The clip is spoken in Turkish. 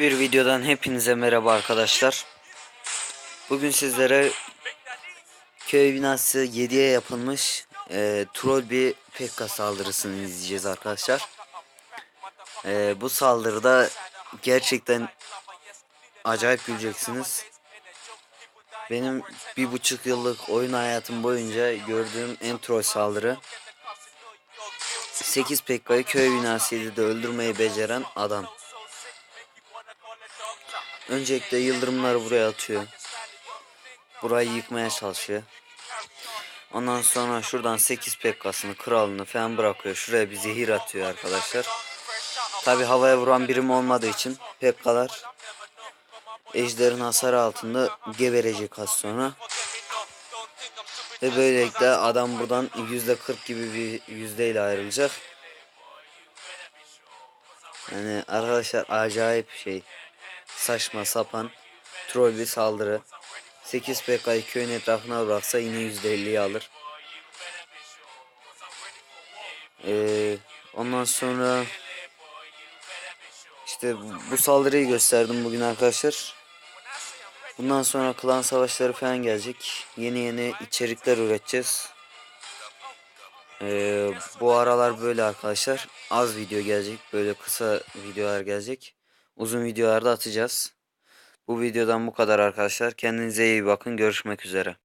Bir videodan hepinize merhaba arkadaşlar. Bugün sizlere köy binası 7'ye yapılmış e, troll bir Pekka saldırısını izleyeceğiz arkadaşlar. E, bu saldırıda gerçekten acayip güleceksiniz. Benim bir buçuk yıllık oyun hayatım boyunca gördüğüm en troll saldırı. 8 Pekka'yı köy binası 7'de öldürmeyi beceren adam. Öncelikle yıldırımları buraya atıyor. Burayı yıkmaya çalışıyor. Ondan sonra şuradan 8 pekkasını, kralını falan bırakıyor. Şuraya bir zehir atıyor arkadaşlar. Tabi havaya vuran birim olmadığı için pekkalar ejderin hasarı altında geberecek az sonra. Ve böylelikle adam buradan %40 gibi bir yüzdeyle ayrılacak. Yani arkadaşlar acayip şey saçma sapan troll bir saldırı. 8 PK'yı köyün etrafına bıraksa yine %50'yi alır. Ee, ondan sonra işte bu- saldırıyı gösterdim bugün arkadaşlar. Bundan sonra klan savaşları falan gelecek. Yeni yeni içerikler üreteceğiz. Ee, bu aralar böyle arkadaşlar. Az video gelecek. Böyle kısa videolar gelecek. Uzun videolarda atacağız. Bu videodan bu kadar arkadaşlar. Kendinize iyi bakın. Görüşmek üzere.